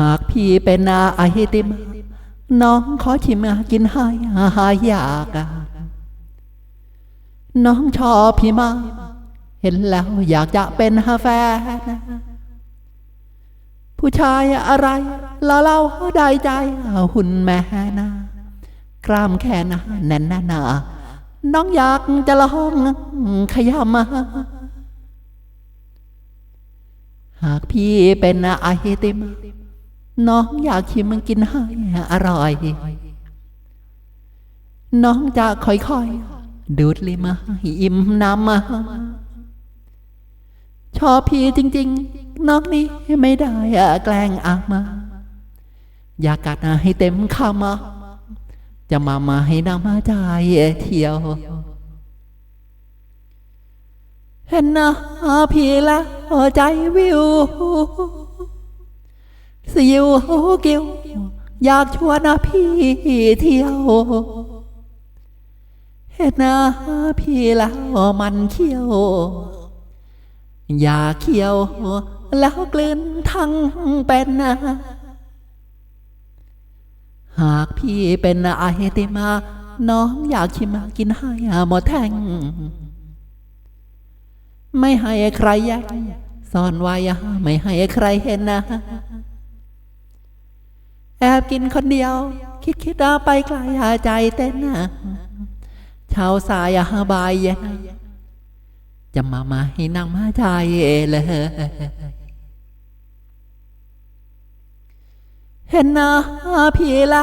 หากพี่เป็นอาไอติมน้องขอชิมกินให้หายอยากน้องชอบพี่มากเห็นแล้วอยากจะเป็นแฟนผู้ชายอะไรละเล่าได้ใจหุ่นแม่นากล้ามแค่นาแน่นหนาน้องอยากจะลองขยำมาหากพี่เป็นไอติม น้องอยากชิมกินให้อร่อย น้องจะค่อยๆ ดูดลิมาให้อิ่มน้ำมา ชอบพี่จริง ๆ น้องนี่ไม่ได้อะแกล้งอามา อยากกัดให้เต็มคำมาจะมามาให้น้ำมาใจเที่ยว เห็นนะพี่แล้วใจวิว สิวกิวอยากชวนนะพี่เที่ยวเห็นนะพี่แล้วมันเขี้ยว อยากเขี้ยว แล้วกลืนทั้งเป็นนะหากพี่เป็นไอติมา น้องอยากชิมกินให้หมดแท่ง ไม่ให้ใครแย่งซ่อนไว้ไม่ให้ใครเห็นนะ แอบกินคนเดียว คิดคิดเอาไปไกลหาใจเต้นนะเช้าสายบายเย็นจะมามาให้นั่งมาใจเลยเห็นนะพี่ละ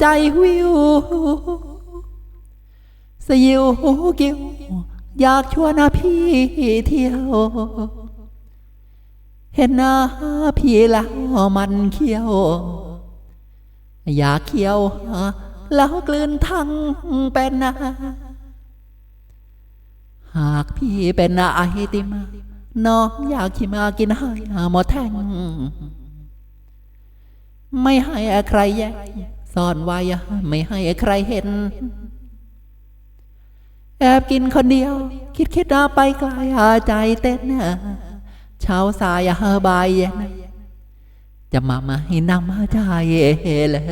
ใจวิวสยิวกิ้วอยากชวนนะพี่เที่ยว เห็นนะพี่แล้วมันเขี้ยว อยากเขี้ยวแล้วกลืนทั้งเป็นนะหากพี่เป็นไอติมน้องอยากชิมากินให้หมดแท่งไม่ให้ใครแย่งซ่อนไว้ไม่ให้ใครเห็น แอบกินคนเดียว คิดคิดเอาไปไกลหาใจเต้นเช้าสายบายเย็น จะมามาให้นำมาใจเลย